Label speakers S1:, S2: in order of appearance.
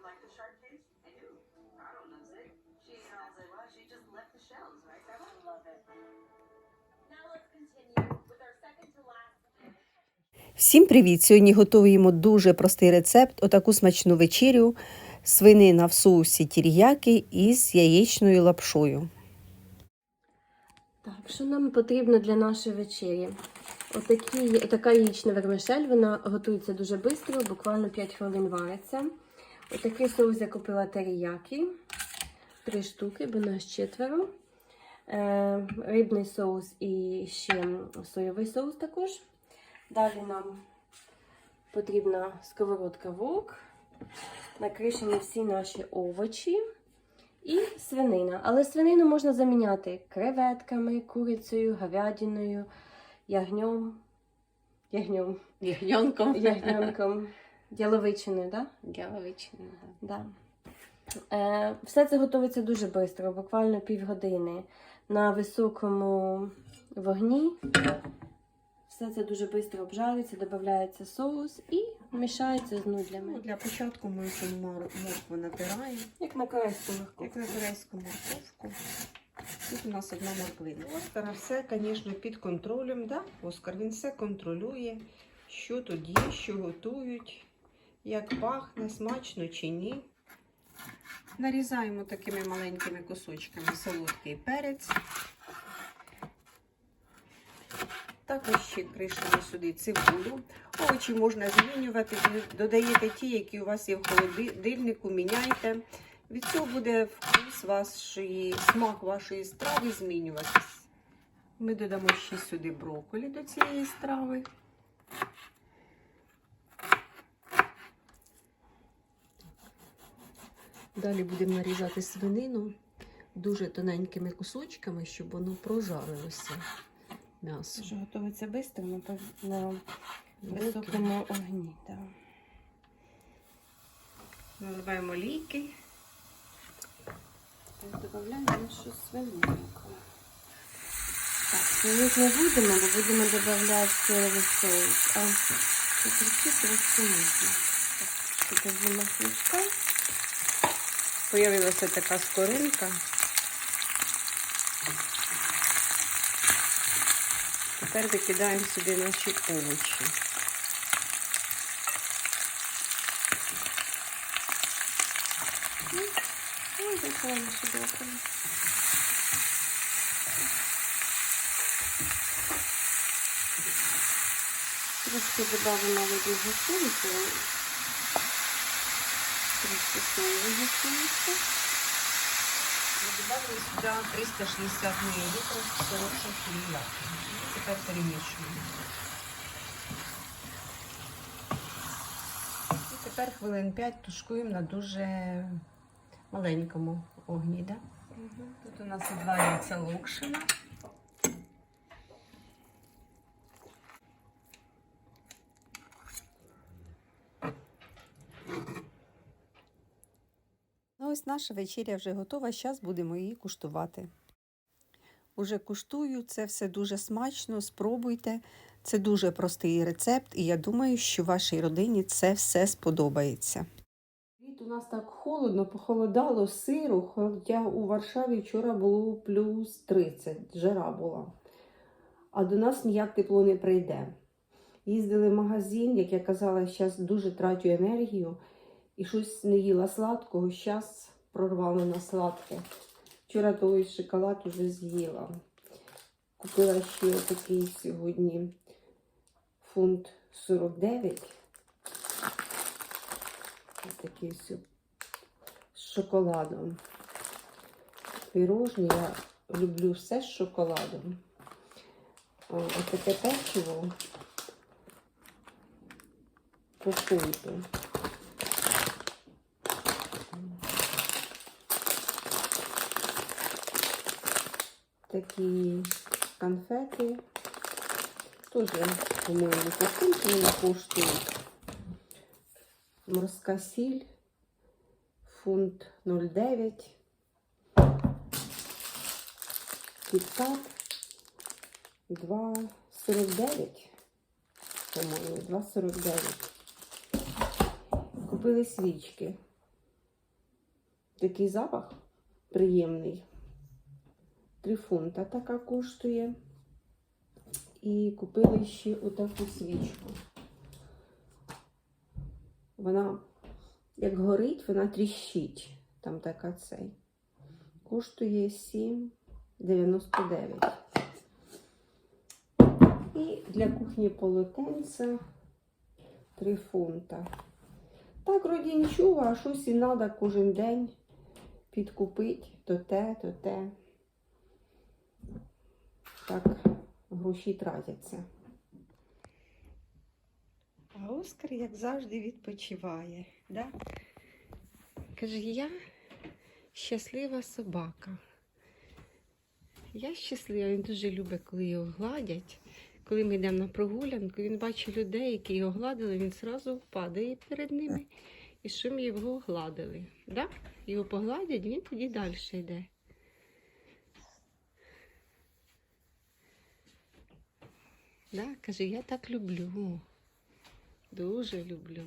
S1: you like the shark case? I do. I don't know it. She all day long. She just left the shells, right? Grandma? I love it.
S2: Now let's continue with our second to last.
S3: Всім привіт! Сьогодні готуємо дуже простий рецепт, отаку смачну вечерю свинина в соусі тір'яки із яєчною лапшою.
S4: Так, що нам потрібно для нашої вечері? Отакі, отака яєчна вермишель, вона готується дуже швидко, буквально 5 хвилин вариться. Отакий соус я купила теріякі, три штуки, бо нас четверо. Е, рибний соус і ще соєвий соус також. Далі нам потрібна сковородка вок, накришені всі наші овочі. І свинина. Але свинину можна заміняти креветками, курицею, говядиною, ягнем, ягнем,
S3: Ягненком.
S4: ягненком, яловичиною, да?
S3: Яловичиною.
S4: Да. Е, все це готується дуже швидко, буквально півгодини. На високому вогні. Все це дуже швидко обжарюється, додається соус і мішається з нудлями.
S5: Ну, для початку ми цю мор- моркву натираємо,
S4: Як на корейському морковку.
S5: як на корейську морковку. Тут у нас одна морквина. Оскара все, звісно, під контролем. Да? Оскар він все контролює, що тут є, що готують, як пахне, смачно чи ні. Нарізаємо такими маленькими кусочками солодкий перець. Також ще кришимо сюди цибулю. Овочі можна змінювати. Додаєте ті, які у вас є в холодильнику, міняйте. Від цього буде вкус вашої, смак вашої страви змінюватись. Ми додамо ще сюди брокколі до цієї страви. Далі будемо нарізати свинину дуже тоненькими кусочками, щоб воно прожарилося. М'ясо.
S4: Що готується швидко на, на високому огні. Да.
S5: Наливаємо олійки.
S4: Додаємо нашу свининку. Так, соус не будемо, бо будемо додавати соєвий соус. А покрутити трошки можна. Так, Тут масличка.
S5: Появилася така скоринка. Тепер викидаємо сюди наші овочі.
S4: Ну, буквально сюди окремо. Соусу. Трошки соєвого соусу.
S5: Добавили сюди 360 мл соуса філія. Тепер перемішуємо. І тепер хвилин 5 тушкуємо на дуже маленькому огні. Да? Тут у нас відварюється локшина.
S3: Ось наша вечеря вже готова, зараз будемо її куштувати. Уже куштую, це все дуже смачно, спробуйте. Це дуже простий рецепт, і я думаю, що вашій родині це все сподобається.
S5: Від у нас так холодно, похолодало сиру, хоча у Варшаві вчора було плюс 30, жара була. А до нас ніяк тепло не прийде. Їздили в магазин, як я казала, зараз дуже трачу енергію і щось не їла сладкого, зараз прорвало на сладке. Вчора той шоколад уже з'їла. Купила ще такий сьогодні фунт 49. Ось такий з шоколадом. Пирожні я люблю все з шоколадом. Ось таке печиво по фунту. Такі конфети. Тоже, по-моєму, по фунту вони коштують. Морська сіль, фунт 0,9, кіткат 2,49, по-моєму, 2,49. Купили свічки. Такий запах приємний. 3 фунта така коштує. І купили ще отаку свічку. Вона, як горить, вона тріщить. Там така цей. Коштує 7,99. І для кухні полотенця 3 фунта. Так, вроді нічого, а щось і треба кожен день підкупити то те, то те. Так, гроші тратяться.
S3: А Оскар, як завжди, відпочиває. Да? Каже, я щаслива собака. Я щаслива, він дуже любить, коли його гладять. Коли ми йдемо на прогулянку, він бачить людей, які його гладили, він одразу падає перед ними. І що ми його гладили. Да? Його погладять, він тоді далі йде. Да? Каже, я так люблю. Дуже люблю.